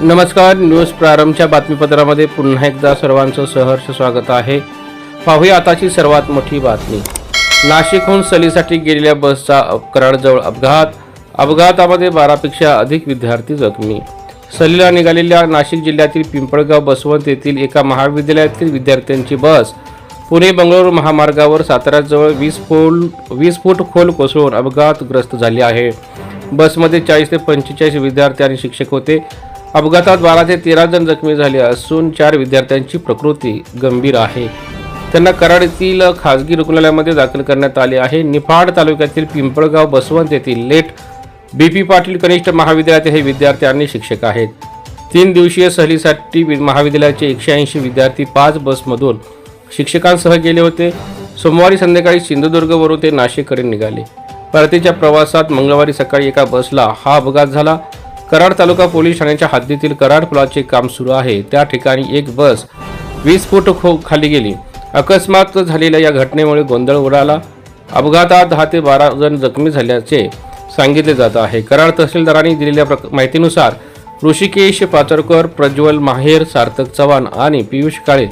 नमस्कार न्यूज प्रारंभच्या बातमीपत्रामध्ये पुन्हा एकदा सर्वांचं सहर्ष स्वागत आहे. पाहूया आताची सर्वात मोठी बातमी. नाशिकहून सलीसाठी गेलेल्या बसचा कराडजवळ अपघात. अपघातामध्ये बारापेक्षा अधिक विद्यार्थी जखमी. सलीला निघालेल्या नाशिक जिल्ह्यातील पिंपळगाव बसवंत येथील एका महाविद्यालयातील विद्यार्थ्यांची बस. पुणे बंगळुरू महामार्गावर साताऱ्याजवळ वीस फूल वीस फूट खोल कोसळून अपघातग्रस्त झाली आहे. बसमध्ये चाळीस ते पंचेचाळीस विद्यार्थी आणि शिक्षक होते. अपघातात बारा ते तेरा जण जखमी झाले असून चार विद्यार्थ्यांची प्रकृती गंभीर आहे. त्यांना कराड येथील खासगी रुग्णालयामध्ये दाखल करण्यात आले आहे. निफाड तालुक्यातील पिंपळगाव बसवंत येथील लेट बी पी पाटील कनिष्ठ महाविद्यालयाचे हे विद्यार्थी आणि शिक्षक आहेत. तीन दिवसीय सहलीसाठी महाविद्यालयाचे एकशे ऐंशी विद्यार्थी पाच बसमधून शिक्षकांसह गेले होते. सोमवारी संध्याकाळी सिंधुदुर्गवरून ते नाशिककडे निघाले. परतीच्या प्रवासात मंगळवारी सकाळी एका बसला हा अपघात झाला. कराड तालुका पोलीस ठाण्याच्या हद्दीतील कराड पुलाचे काम सुरू आहे. त्या ठिकाणी एक बस वीस फूट खो खाली गेली. अकस्मात झालेल्या या घटनेमुळे गोंधळ उडाला. अपघातात दहा ते बारा जण जखमी झाल्याचे सांगितले जात आहे. कराड तहसीलदारांनी दिलेल्या माहितीनुसार ऋषिकेश पाचरकर प्रज्वल माहेर सार्थक चव्हाण आणि पियुष काळे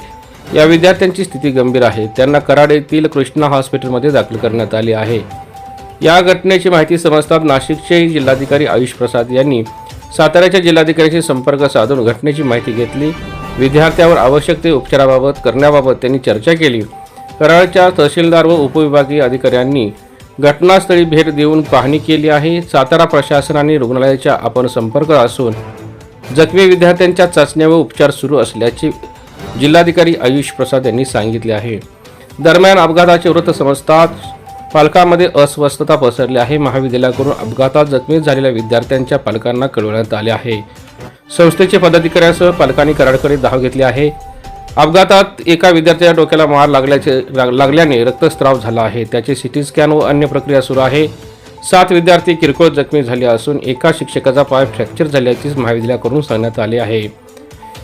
या विद्यार्थ्यांची स्थिती गंभीर आहे. त्यांना कराड येथील कृष्णा हॉस्पिटलमध्ये दाखल करण्यात आले आहे. या घटनेची माहिती समजतात नाशिकचे जिल्हाधिकारी आयुष प्रसाद यांनी साताऱ्याच्या जिल्हाधिकाऱ्यांशी संपर्क साधून घटनेची माहिती घेतली. विद्यार्थ्यावर आवश्यक ते उपचाराबाबत करण्याबाबत त्यांनी चर्चा केली. कराडच्या तहसीलदार व उपविभागीय अधिकाऱ्यांनी घटनास्थळी भेट देऊन पाहणी केली आहे. सातारा प्रशासनाने रुग्णालयाच्या आपण संपर्क असून जखमी विद्यार्थ्यांच्या चाचण्या व उपचार सुरू असल्याचे जिल्हाधिकारी आयुष प्रसाद यांनी सांगितले आहे. दरम्यान अपघाताचे वृत्त समजतात पालकांमध्ये अस्वस्थता पसरली आहे. महाविद्यालयाकडून अपघातात जखमी झालेल्या विद्यार्थ्यांच्या पालकांना कळवण्यात आले आहे. संस्थेचे पदाधिकाऱ्यांसह पालकांनी कराडकडे धाव घेतली आहे. अपघातात एका विद्यार्थ्याच्या डोक्याला मार लागल्याचे लागल्याने रक्तस्राव झाला आहे. त्याचे सिटी स्कॅन व अन्य प्रक्रिया सुरू आहे. सात विद्यार्थी किरकोळ जखमी झाले असून एका शिक्षकाचा पाय फ्रॅक्चर झाल्याचे महाविद्यालयाकडून सांगण्यात आले आहे.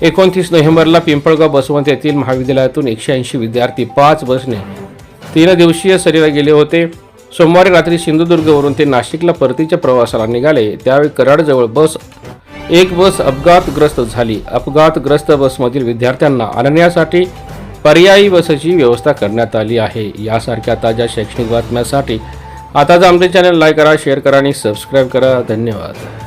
एकोणतीस नोव्हेंबरला पिंपळगाव बसवंत येथील महाविद्यालयातून एकशे ऐंशी विद्यार्थी पाच बसने तीन दिवसीय सरीला गेले होते. सोमवारी रात्री सिंधुदुर्गवरून ते नाशिकला परतीच्या प्रवासाला निघाले. त्यावेळी कराडजवळ बस एक बस अपघातग्रस्त झाली. अपघातग्रस्त बसमधील विद्यार्थ्यांना आणण्यासाठी पर्यायी बसची व्यवस्था करण्यात आली आहे. यासारख्या ताज्या शैक्षणिक बातम्यांसाठी आताच आमचे चॅनल लाईक करा शेअर करा आणि सबस्क्राईब करा. धन्यवाद.